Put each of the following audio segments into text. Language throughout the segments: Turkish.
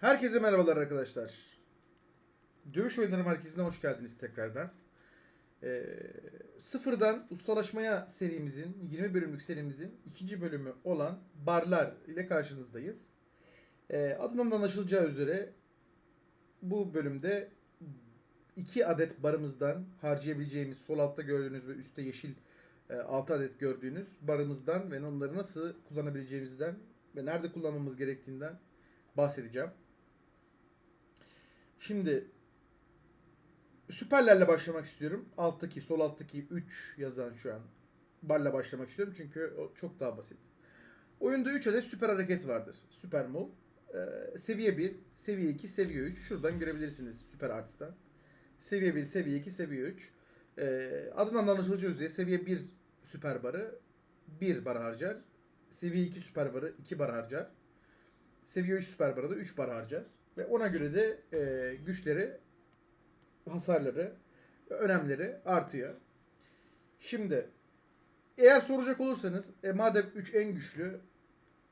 Herkese merhabalar arkadaşlar. Dövüş Oyunları Merkezi'ne hoş geldiniz tekrardan. Ee, sıfırdan ustalaşmaya serimizin, 20 bölümlük serimizin ikinci bölümü olan barlar ile karşınızdayız. Ee, adından da anlaşılacağı üzere bu bölümde iki adet barımızdan harcayabileceğimiz sol altta gördüğünüz ve üstte yeşil 6 adet gördüğünüz barımızdan ve onları nasıl kullanabileceğimizden ve nerede kullanmamız gerektiğinden bahsedeceğim. Şimdi süperlerle başlamak istiyorum. Alttaki, sol alttaki 3 yazan şu an barla başlamak istiyorum çünkü o çok daha basit. Oyunda 3 adet süper hareket vardır. Süper move. Ee, seviye 1, seviye 2, seviye 3. Şuradan görebilirsiniz süper arts'tan. Seviye 1, seviye 2, seviye 3. Ee, adından da anlaşılacağı üzere seviye 1 süper barı 1 bar harcar. Seviye 2 süper barı 2 bar harcar. Seviye 3 süper barı da 3 bar harcar. Ve ona göre de e, güçleri, hasarları, önemleri artıyor. Şimdi eğer soracak olursanız e, madem 3 en güçlü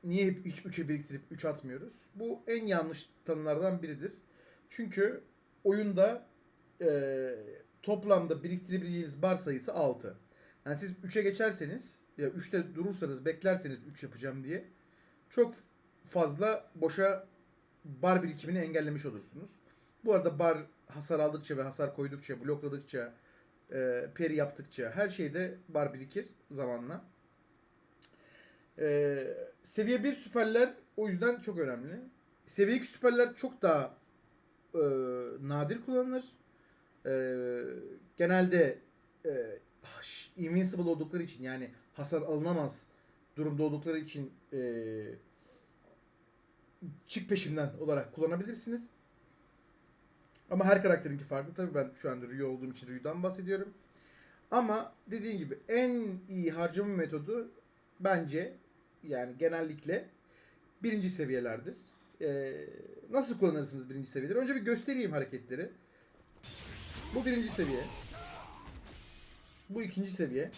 niye hep hiç 3'e biriktirip 3 atmıyoruz? Bu en yanlış tanımlardan biridir. Çünkü oyunda e, toplamda biriktirebileceğiniz bar sayısı 6. Yani siz 3'e geçerseniz ya 3'te durursanız beklerseniz 3 yapacağım diye çok fazla boşa bar birikimini engellemiş olursunuz. Bu arada bar hasar aldıkça ve hasar koydukça, blokladıkça, e, peri yaptıkça her şeyde bar birikir zamanla. E, seviye 1 süperler o yüzden çok önemli. Seviye 2 süperler çok daha e, nadir kullanılır. E, genelde e, invincible oldukları için yani hasar alınamaz durumda oldukları için e, çık peşimden olarak kullanabilirsiniz. Ama her karakterinki farklı. Tabii ben şu anda Ryu olduğum için Ryu'dan bahsediyorum. Ama dediğim gibi en iyi harcama metodu bence yani genellikle birinci seviyelerdir. Ee, nasıl kullanırsınız birinci seviyeleri? Önce bir göstereyim hareketleri. Bu birinci seviye. Bu ikinci seviye.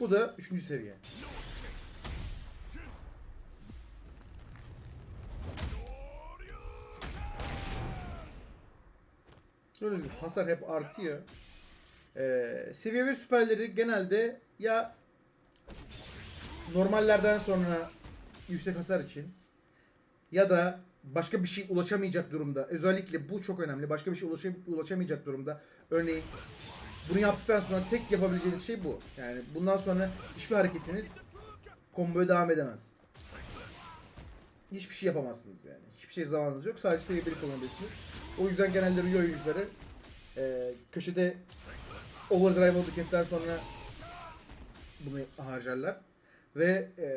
Bu da üçüncü seviye. Gördüğünüz gibi hasar hep artıyor. Ee, seviye ve süperleri genelde ya normallerden sonra yüksek hasar için ya da başka bir şey ulaşamayacak durumda. Özellikle bu çok önemli. Başka bir şey ulaşa- ulaşamayacak durumda. Örneğin bunu yaptıktan sonra tek yapabileceğiniz şey bu. Yani bundan sonra hiçbir hareketiniz komboya devam edemez. Hiçbir şey yapamazsınız yani. Hiçbir şey zamanınız yok. Sadece seviye 1 kullanabilirsiniz. O yüzden genelde Rio oyuncuları e, köşede overdrive olduktan sonra bunu harcarlar. Ve e,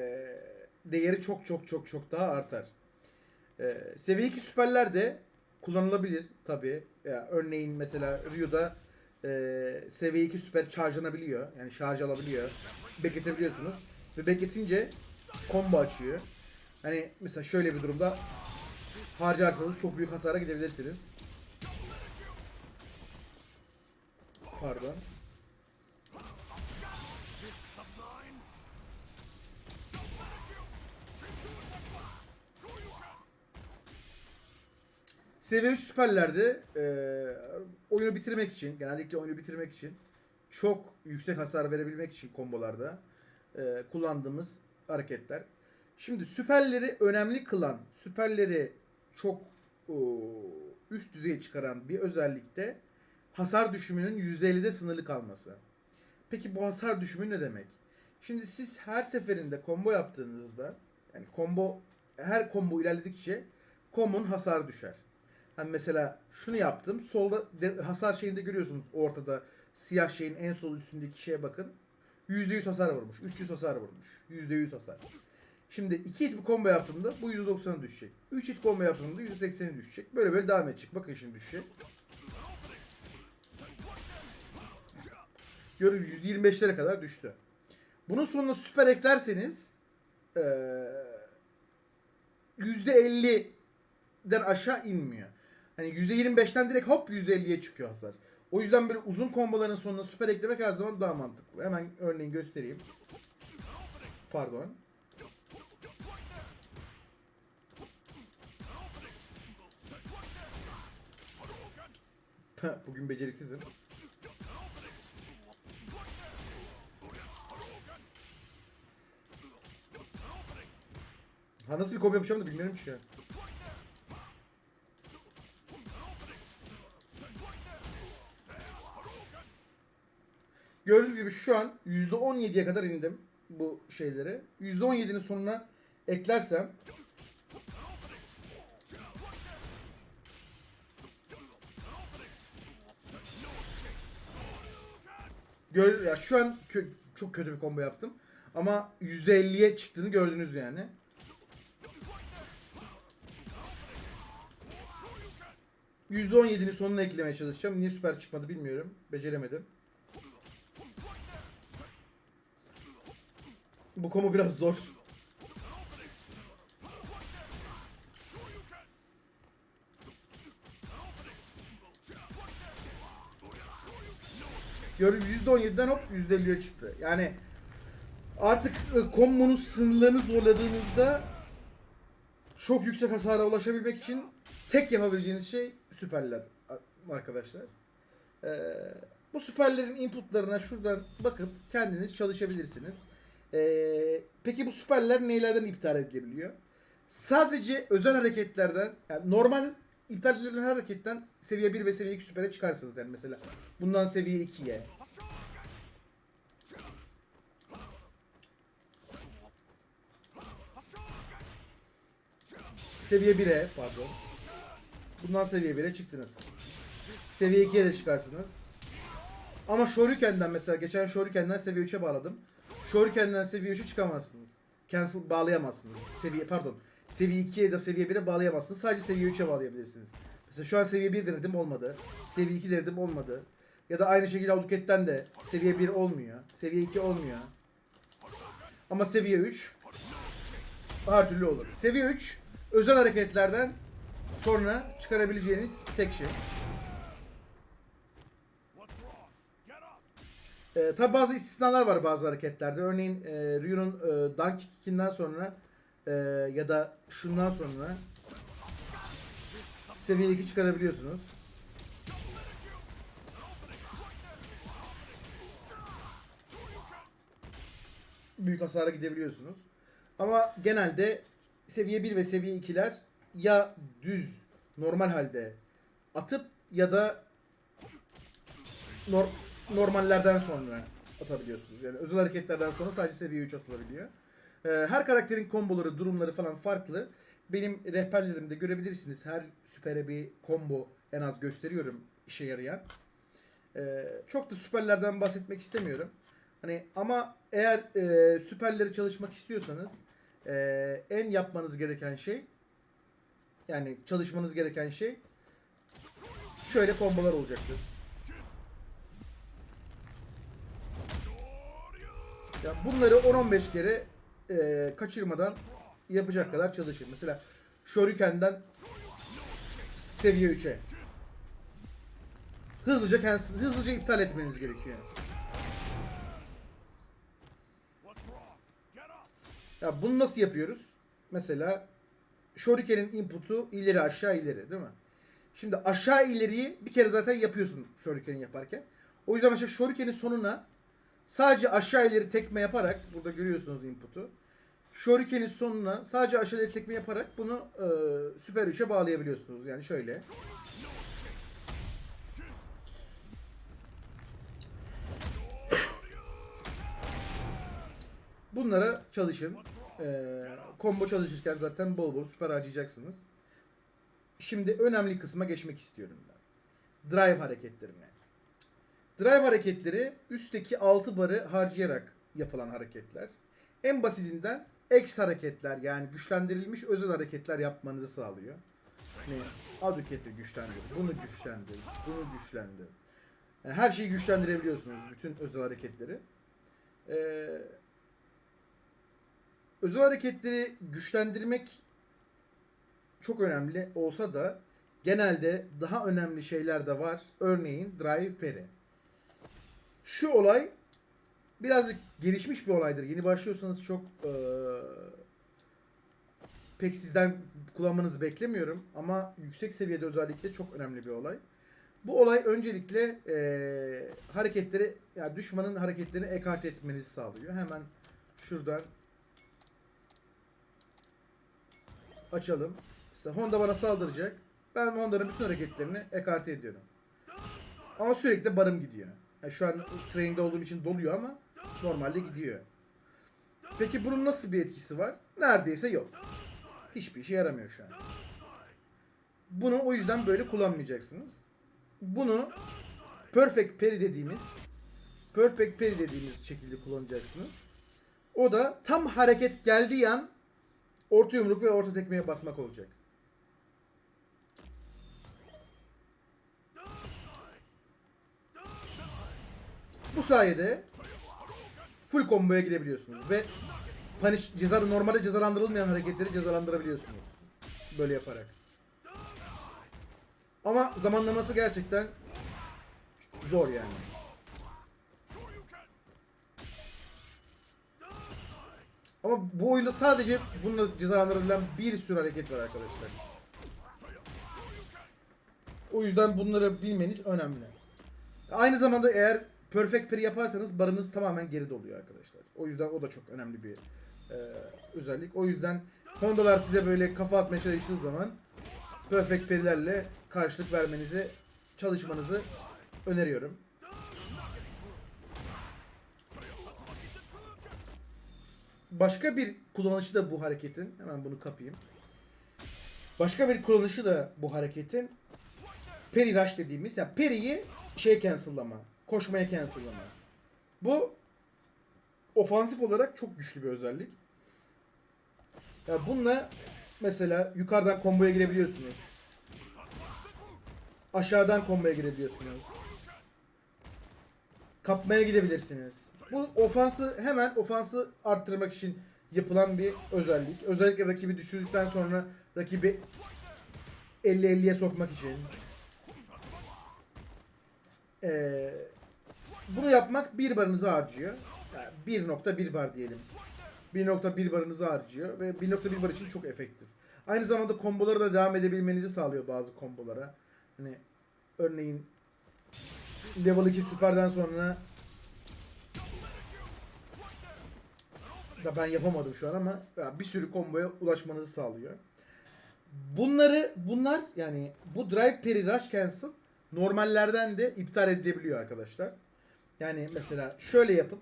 değeri çok çok çok çok daha artar. E, seviye 2 süperler de kullanılabilir tabi. Ya, örneğin mesela Rio'da e, seviye 2 süper charge'lanabiliyor. Yani şarj alabiliyor. Bekletebiliyorsunuz. Ve bekletince combo açıyor. Hani mesela şöyle bir durumda harcarsanız çok büyük hasara gidebilirsiniz. Pardon. Seviye 3 süperlerde e, oyunu bitirmek için, genellikle oyunu bitirmek için çok yüksek hasar verebilmek için kombolarda e, kullandığımız hareketler. Şimdi süperleri önemli kılan, süperleri çok o, üst düzeye çıkaran bir özellik de hasar düşümünün %50'de sınırlı kalması. Peki bu hasar düşümü ne demek? Şimdi siz her seferinde combo yaptığınızda yani combo her combo ilerledikçe kombonun hasarı düşer. Hani mesela şunu yaptım. Solda de, hasar şeyinde görüyorsunuz ortada siyah şeyin en sol üstündeki şeye bakın. %100 hasar vurmuş. 300 hasar vurmuş. %100 hasar. Şimdi 2 hit bir combo yaptığımda bu 190'a düşecek. 3 hit combo yaptığımda 180'e düşecek. Böyle böyle devam edecek. Bakın şimdi düşecek. Görün %25'lere kadar düştü. Bunun sonuna süper eklerseniz eee %50'den aşağı inmiyor. Hani %25'ten direkt hop %50'ye çıkıyor hasar. O yüzden böyle uzun komboların sonuna süper eklemek her zaman daha mantıklı. Hemen örneğin göstereyim. Pardon. Bugün beceriksizim. Ha nasıl bir kombo yapacağım da bilmiyorum ki şu an. Gördüğünüz gibi şu an %17'ye kadar indim bu şeyleri. %17'nin sonuna eklersem Gör, ya şu an kö- çok kötü bir combo yaptım. Ama %50'ye çıktığını gördünüz yani. %17'nin sonuna eklemeye çalışacağım. Niye süper çıkmadı bilmiyorum. Beceremedim. Bu combo biraz zor. Gördüğünüz %17'den hop %50'ye çıktı. Yani artık e, kombonun sınırlarını zorladığınızda çok yüksek hasara ulaşabilmek için tek yapabileceğiniz şey süperler arkadaşlar. Ee, bu süperlerin inputlarına şuradan bakıp kendiniz çalışabilirsiniz. Ee, peki bu süperler neylerden iptal edilebiliyor? Sadece özel hareketlerden, yani normal iptal edilen hareketten seviye 1 ve seviye 2 süpere çıkarsınız yani mesela. Bundan seviye 2'ye. Seviye 1'e pardon. Bundan seviye 1'e çıktınız. Seviye 2'ye de çıkarsınız. Ama Shoryuken'den mesela geçen Shoryuken'den seviye 3'e bağladım. Shoryuken'den seviye 3'e çıkamazsınız. Cancel bağlayamazsınız. Seviye pardon. Seviye 2'ye de seviye 1'e bağlayamazsınız. Sadece seviye 3'e bağlayabilirsiniz. Mesela şu an seviye 1 denedim olmadı. Seviye 2 denedim olmadı. Ya da aynı şekilde Auduket'ten de seviye 1 olmuyor. Seviye 2 olmuyor. Ama seviye 3 her türlü olur. Seviye 3 özel hareketlerden sonra çıkarabileceğiniz tek şey. Ee, tabi bazı istisnalar var bazı hareketlerde. Örneğin e, Ryu'nun e, Dunk Kick'inden sonra e, ya da şundan sonra seviye 2 çıkarabiliyorsunuz. Büyük hasara gidebiliyorsunuz. Ama genelde seviye 1 ve seviye 2'ler ya düz normal halde atıp ya da nor- normallerden sonra atabiliyorsunuz. Yani özel hareketlerden sonra sadece seviye 3 atılabiliyor. Ee, her karakterin komboları, durumları falan farklı. Benim rehberlerimde görebilirsiniz. Her süpere bir combo en az gösteriyorum işe yarayan. Ee, çok da süperlerden bahsetmek istemiyorum. Hani ama eğer e, süperleri çalışmak istiyorsanız e, en yapmanız gereken şey yani çalışmanız gereken şey şöyle kombolar olacaktır. Ya bunları 10-15 kere e, kaçırmadan yapacak kadar çalışın. Mesela Shoryuken'den seviye 3'e. Hızlıca kendisi, hızlıca iptal etmeniz gerekiyor. Ya bunu nasıl yapıyoruz? Mesela Shoryuken'in input'u ileri aşağı ileri değil mi? Şimdi aşağı ileriyi bir kere zaten yapıyorsun Shoryuken'i yaparken. O yüzden mesela Shoryuken'in sonuna sadece aşağı ileri tekme yaparak burada görüyorsunuz input'u. Shoryuken'in sonuna sadece aşağı ileri tekme yaparak bunu e, Süper 3'e bağlayabiliyorsunuz. Yani şöyle. Bunlara çalışın. Ee, combo çalışırken zaten bol bol süper harcayacaksınız. Şimdi önemli kısma geçmek istiyorum ben. Drive hareketlerine. Drive hareketleri üstteki 6 barı harcayarak yapılan hareketler. En basitinden X hareketler yani güçlendirilmiş özel hareketler yapmanızı sağlıyor. Ne? Aduket'i güçlendir, bunu güçlendir, bunu güçlendir. Yani her şeyi güçlendirebiliyorsunuz bütün özel hareketleri. Ee, özel hareketleri güçlendirmek çok önemli olsa da genelde daha önemli şeyler de var. Örneğin drive peri. Şu olay birazcık gelişmiş bir olaydır. Yeni başlıyorsanız çok eee, pek sizden kullanmanızı beklemiyorum ama yüksek seviyede özellikle çok önemli bir olay. Bu olay öncelikle eee, hareketleri yani düşmanın hareketlerini ekart etmenizi sağlıyor. Hemen şuradan açalım. Mesela Honda bana saldıracak. Ben Honda'nın bütün hareketlerini ekarte ediyorum. Ama sürekli barım gidiyor. Yani şu an train'de olduğum için doluyor ama normalde gidiyor. Peki bunun nasıl bir etkisi var? Neredeyse yok. Hiçbir işe yaramıyor şu an. Bunu o yüzden böyle kullanmayacaksınız. Bunu perfect parry dediğimiz perfect parry dediğimiz şekilde kullanacaksınız. O da tam hareket geldiği an orta yumruk ve orta tekmeye basmak olacak. Bu sayede full combo'ya girebiliyorsunuz ve punish ceza normalde cezalandırılmayan hareketleri cezalandırabiliyorsunuz. Böyle yaparak. Ama zamanlaması gerçekten zor yani. Ama bu oyunda sadece bununla cezalandırılan bir sürü hareket var arkadaşlar. O yüzden bunları bilmeniz önemli. Aynı zamanda eğer perfect parry yaparsanız barınız tamamen geri doluyor arkadaşlar. O yüzden o da çok önemli bir e, özellik. O yüzden Honda'lar size böyle kafa atmaya çalıştığı zaman perfect parry'lerle karşılık vermenizi, çalışmanızı öneriyorum. Başka bir kullanışı da bu hareketin, hemen bunu kapayım. Başka bir kullanışı da bu hareketin Peri rush dediğimiz, yani Peri'yi şey cancel'lama, koşmaya cancel'lama. Bu ofansif olarak çok güçlü bir özellik. Ya bununla mesela yukarıdan komboya girebiliyorsunuz. Aşağıdan komboya girebiliyorsunuz. Kapmaya gidebilirsiniz. Bu ofansı hemen ofansı arttırmak için yapılan bir özellik. Özellikle rakibi düşürdükten sonra rakibi 50-50'ye sokmak için. Ee, bunu yapmak bir barınızı harcıyor. Yani 1.1 bar diyelim. 1.1 barınızı harcıyor ve 1.1 bar için çok efektif. Aynı zamanda komboları da devam edebilmenizi sağlıyor bazı kombolara. Hani örneğin level 2 süperden sonra da ben yapamadım şu an ama bir sürü komboya ulaşmanızı sağlıyor. Bunları bunlar yani bu drive parry rush cancel normallerden de iptal edilebiliyor arkadaşlar. Yani mesela şöyle yapıp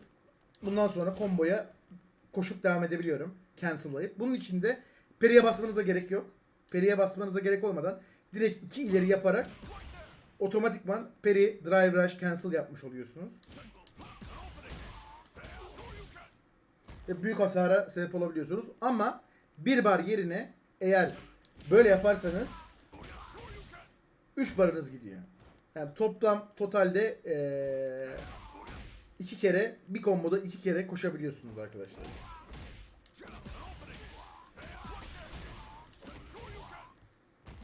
bundan sonra komboya koşup devam edebiliyorum. Cancel'layıp. Bunun için de periye basmanıza gerek yok. Periye basmanıza gerek olmadan direkt iki ileri yaparak otomatikman peri drive rush cancel yapmış oluyorsunuz. Ve büyük hasara sebep olabiliyorsunuz. Ama bir bar yerine eğer böyle yaparsanız 3 barınız gidiyor. Yani toplam totalde eee iki kere bir komboda iki kere koşabiliyorsunuz arkadaşlar.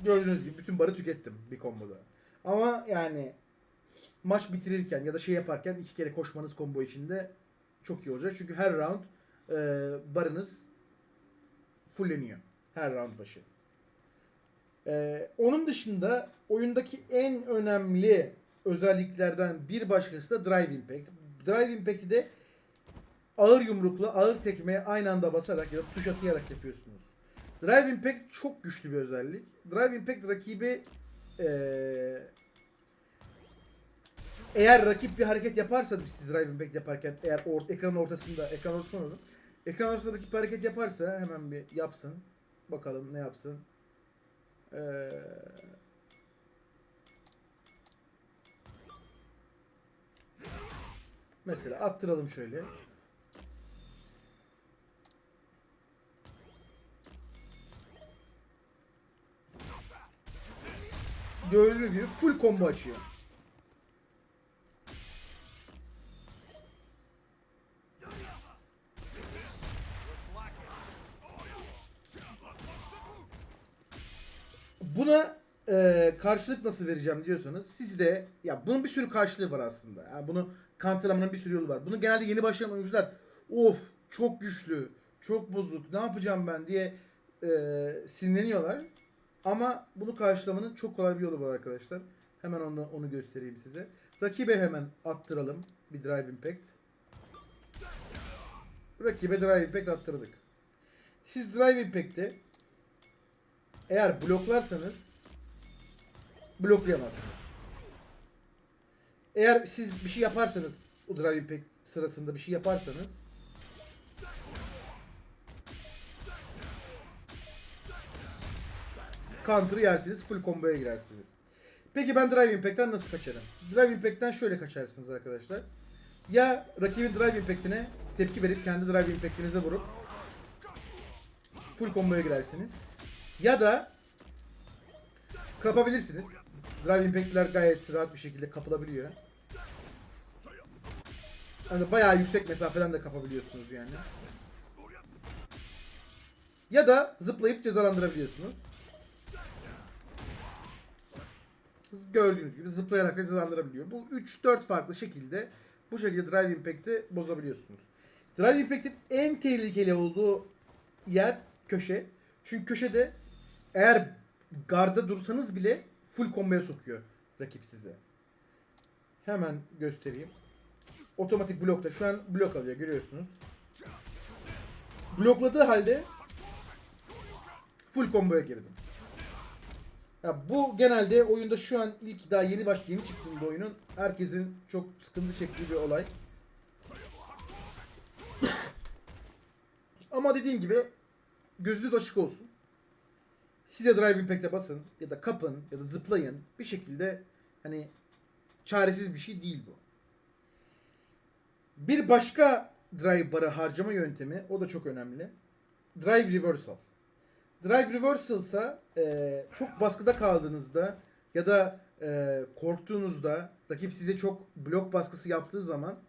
Gördüğünüz gibi bütün barı tükettim bir komboda. Ama yani maç bitirirken ya da şey yaparken iki kere koşmanız combo içinde çok iyi olacak. Çünkü her round e, barınız fulleniyor. Her round başı. E, onun dışında oyundaki en önemli özelliklerden bir başkası da Drive Impact. Drive Impact'i de ağır yumrukla ağır tekmeye aynı anda basarak ya da tuş atayarak yapıyorsunuz. Drive Impact çok güçlü bir özellik. Drive Impact rakibi eee eğer rakip bir hareket yaparsa siz Drive Impact yaparken eğer or ekranın ortasında ekran ortasında olun. Ekran ortasında rakip bir hareket yaparsa hemen bir yapsın. Bakalım ne yapsın. Eee Mesela attıralım şöyle. Gördüğünüz gibi full combo açıyor. Karşılık nasıl vereceğim diyorsanız siz de ya bunun bir sürü karşılığı var aslında. Yani bunu counterlamanın bir sürü yolu var. Bunu genelde yeni başlayan oyuncular of çok güçlü, çok bozuk, ne yapacağım ben diye e, sinirleniyorlar. Ama bunu karşılamanın çok kolay bir yolu var arkadaşlar. Hemen onu, onu göstereyim size. Rakibe hemen attıralım bir Drive Impact. Rakibe Drive Impact attırdık. Siz Drive Impact'te eğer bloklarsanız bloklayamazsınız. Eğer siz bir şey yaparsanız Drive Impact sırasında bir şey yaparsanız counter'ı yersiniz. Full combo'ya girersiniz. Peki ben Drive Impact'ten nasıl kaçarım? Drive Impact'ten şöyle kaçarsınız arkadaşlar. Ya rakibin Drive Impact'ine tepki verip kendi Drive Impact'inize vurup full combo'ya girersiniz. Ya da kapabilirsiniz. Drive Impact'ler gayet rahat bir şekilde kapılabiliyor. Hani bayağı yüksek mesafeden de kapabiliyorsunuz yani. Ya da zıplayıp cezalandırabiliyorsunuz. Gördüğünüz gibi zıplayarak cezalandırabiliyor. Bu 3-4 farklı şekilde bu şekilde Drive Impact'i bozabiliyorsunuz. Drive Impact'in en tehlikeli olduğu yer köşe. Çünkü köşede eğer garda dursanız bile full combo'ya sokuyor rakip size. Hemen göstereyim. Otomatik blokta şu an blok alıyor görüyorsunuz. Blokladığı halde full combo'ya girdim. Ya bu genelde oyunda şu an ilk daha yeni baş yeni çıktığında oyunun herkesin çok sıkıntı çektiği bir olay. Ama dediğim gibi gözünüz açık olsun. Size Drive Impact'e basın ya da kapın ya da zıplayın. Bir şekilde hani çaresiz bir şey değil bu. Bir başka drive barı harcama yöntemi o da çok önemli. Drive Reversal. Drive Reversal ise çok baskıda kaldığınızda ya da e, korktuğunuzda rakip size çok blok baskısı yaptığı zaman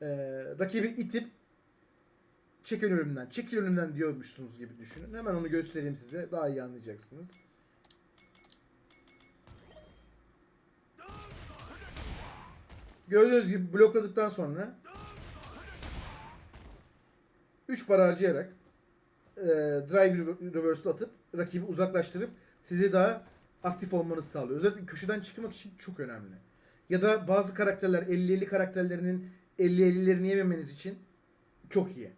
e, rakibi itip çekil önümden, çekil önümden diyormuşsunuz gibi düşünün. Hemen onu göstereyim size. Daha iyi anlayacaksınız. Gördüğünüz gibi blokladıktan sonra 3 para harcayarak e, drive reverse'ü atıp rakibi uzaklaştırıp sizi daha aktif olmanızı sağlıyor. Özellikle köşeden çıkmak için çok önemli. Ya da bazı karakterler 50-50 karakterlerinin 50-50'lerini yememeniz için çok iyi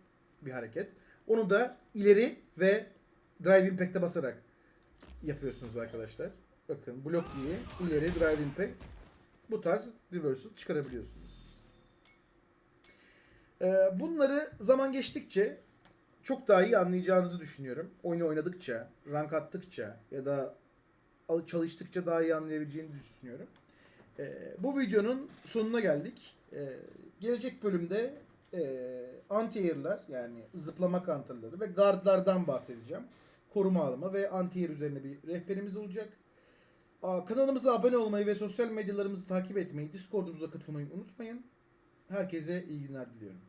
bir hareket. Onu da ileri ve drive impact'e basarak yapıyorsunuz arkadaşlar. Bakın blok iyi, ileri drive impact. Bu tarz reversal çıkarabiliyorsunuz. Ee, bunları zaman geçtikçe çok daha iyi anlayacağınızı düşünüyorum. Oyunu oynadıkça, rank attıkça ya da al- çalıştıkça daha iyi anlayabileceğini düşünüyorum. Ee, bu videonun sonuna geldik. Ee, gelecek bölümde e, anti-air'lar yani zıplama counter'ları ve guardlardan bahsedeceğim. Koruma alma ve anti-air üzerine bir rehberimiz olacak. Aa, Kanalımıza abone olmayı ve sosyal medyalarımızı takip etmeyi, Discord'umuza katılmayı unutmayın. Herkese iyi günler diliyorum.